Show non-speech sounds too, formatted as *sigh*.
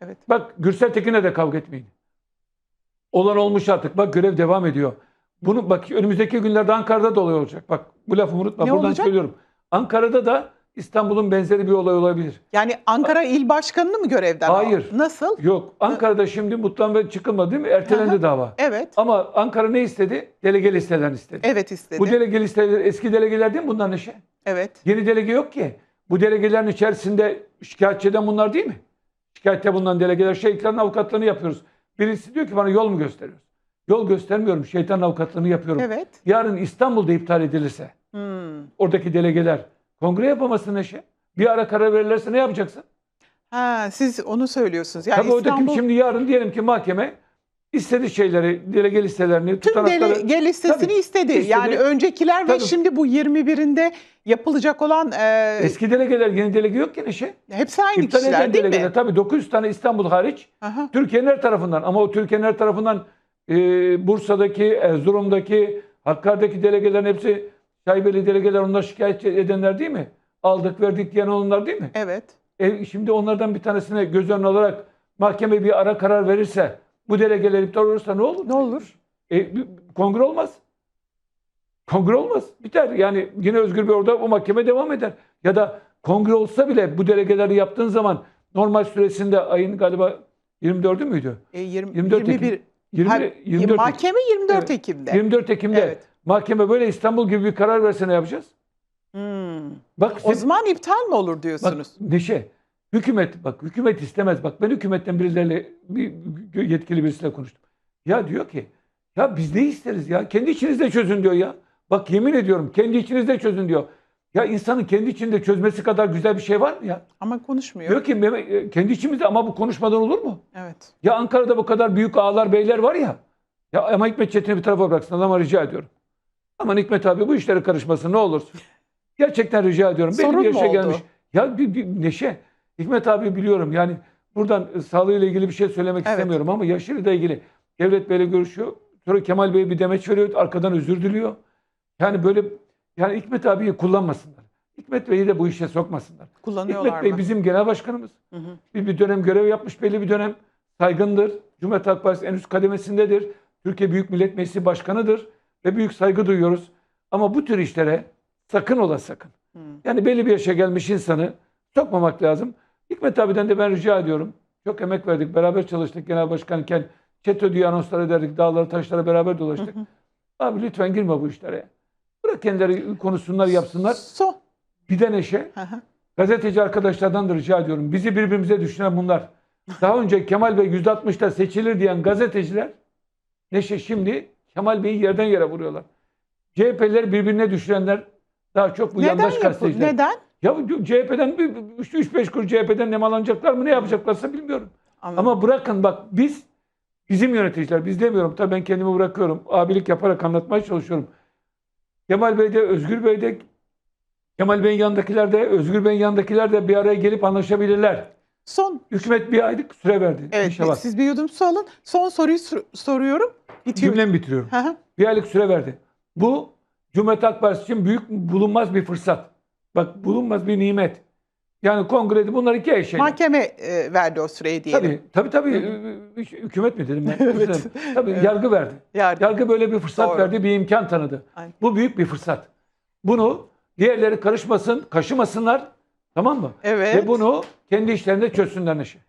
Evet. Bak Gürsel Tekin'e de kavga etmeyin. Olan olmuş artık. Bak görev devam ediyor. Bunu bak önümüzdeki günlerde Ankara'da da olay olacak. Bak bu lafı unutma. Ne Buradan olacak? söylüyorum. Ankara'da da İstanbul'un benzeri bir olay olabilir. Yani Ankara il başkanını mı görevden aldı? Hayır. Nasıl? Yok. Ankara'da şimdi mutlan ve çıkılmadı değil mi? Ertelendi Aha. dava. Evet. Ama Ankara ne istedi? Delege listelerini istedi. Evet istedi. Bu delege listeleri eski delegeler değil mi bunların işi? evet. Yeni delege yok ki. Bu delegelerin içerisinde şikayetçi eden bunlar değil mi? Şikayette bulunan delegeler şeytanın avukatlığını yapıyoruz. Birisi diyor ki bana yol mu gösteriyorsun? Yol göstermiyorum. Şeytanın avukatlığını yapıyorum. Evet. Yarın İstanbul'da iptal edilirse Hmm. oradaki delegeler kongre yapamasın eşe. Bir ara karar verirlerse ne yapacaksın? Ha, siz onu söylüyorsunuz. Yani Tabii oradaki İstanbul şimdi yarın diyelim ki mahkeme istedi şeyleri, delege listelerini, tüm tutanakları. delege listesini Tabii, istedi. istedi. Yani öncekiler ve Tabii. şimdi bu 21'inde yapılacak olan e, Eski delegeler, yeni delege yok ki neşe. hepsi aynı İptal kişiler değil delegeler mi? tabii 900 tane İstanbul hariç Aha. Türkiye'nin her tarafından ama o Türkiye'nin her tarafından e, Bursa'daki, Erzurum'daki, Hakkari'deki delegelerin hepsi şaibeli delegeler onlar şikayet edenler değil mi? Aldık verdik diyen onlar değil mi? Evet. E, şimdi onlardan bir tanesine göz önüne alarak mahkeme bir ara karar verirse bu delegeler iptal olursa ne olur? Ne olur? E, kongre olmaz. Kongre olmaz. Biter. Yani yine Özgür Bey orada o mahkeme devam eder. Ya da kongre olsa bile bu delegeleri yaptığın zaman normal süresinde ayın galiba 24'ü müydü? E, 20, 24 Ekim. 21 20, Ha, 24 Ekim. mahkeme 24 Evet. Ekim'de. 24 Ekim'de Evet. mahkeme böyle İstanbul gibi bir karar verse ne yapacağız? Hmm. Bak, O siz- zaman iptal mi olur bak diyorsunuz? Neşe, hükümet bak hükümet istemez. Bak ben hükümetten birileriyle bir yetkili birisiyle konuştum. Ya diyor ki ya biz ne isteriz ya? Kendi içinizde çözün diyor ya. Bak yemin ediyorum kendi içinizde çözün diyor. Ya insanın kendi içinde çözmesi kadar güzel bir şey var mı ya? Ama konuşmuyor. Diyor ki "Mehmet, e, kendi içimizde ama bu konuşmadan olur mu? Evet. Ya Ankara'da bu kadar büyük ağalar beyler var ya. Ya ama Hikmet Çetin'i bir tarafa bıraksın adama rica ediyorum. Aman Hikmet abi bu işlere karışmasın ne olursun. *laughs* Gerçekten rica ediyorum. Sorun mu yaşa oldu? gelmiş. Ya bir, bir Neşe. Hikmet abi biliyorum yani buradan e, sağlığıyla ilgili bir şey söylemek Evet. istemiyorum ama yaşıyla ilgili Devlet Bey'le görüşüyor. Sonra Kemal Bey bir demeç veriyor. Arkadan özür diliyor. Yani böyle yani Hikmet abiyi kullanmasınlar. Hikmet Bey'i de bu işe sokmasınlar. Kullanıyorlar Hikmet Bey mı? bizim genel başkanımız. Hı hı. Bir, bir dönem görev yapmış belli bir dönem. Saygındır. Cumhuriyet Halk Partisi en üst kademesindedir. Türkiye Büyük Millet Meclisi Başkanı'dır. Ve büyük saygı duyuyoruz. Ama bu tür işlere sakın ola sakın. Hı. Yani belli bir yaşa gelmiş insanı sokmamak lazım. Hikmet abiden de ben rica ediyorum. Çok emek verdik. Beraber çalıştık genel başkanken. Çeto diye anonslar ederdik. Dağları taşlara beraber dolaştık. Abi lütfen girme bu işlere. Bırak kendileri konuşsunlar yapsınlar. Son. Bir de neşe. Hı hı. Gazeteci arkadaşlardan da rica ediyorum. Bizi birbirimize düşünen bunlar. Daha önce Kemal Bey %60'da seçilir diyen gazeteciler Neşe şimdi Kemal Bey'i yerden yere vuruyorlar. CHP'leri birbirine düşürenler daha çok bu Neden yandaş gazeteciler. Neden? Ya CHP'den 3-5 kuruş CHP'den nemalanacaklar mı ne yapacaklarsa bilmiyorum. Anladım. Ama bırakın bak biz bizim yöneticiler biz demiyorum tabii ben kendimi bırakıyorum. Abilik yaparak anlatmaya çalışıyorum. Kemal Bey de Özgür Bey de Kemal Bey'in yanındakiler de Özgür Bey'in yanındakiler de bir araya gelip anlaşabilirler. Son. Hükümet bir aylık süre verdi. Evet İnşallah. siz bir yudum su alın. Son soruyu sor- soruyorum. Bitiyor. Cümlemi bitiriyorum. Hı hı. Bir aylık süre verdi. Bu Cumhuriyet Halk Partisi için büyük bulunmaz bir fırsat. Bak bulunmaz bir nimet. Yani kongrede bunlar iki eş şeyler. Mahkeme e, verdi o süreyi diyelim. Tabii tabii tabii. Hükümet mi dedim ben? *laughs* Evet. Tabii Evet. yargı verdi. Yardım. Yargı böyle bir fırsat Doğru. verdi, bir imkan tanıdı. Aynen. Bu büyük bir fırsat. Bunu diğerleri karışmasın, kaşımasınlar. Tamam mı? Evet. Ve bunu kendi işlerinde çözsünler Neşe.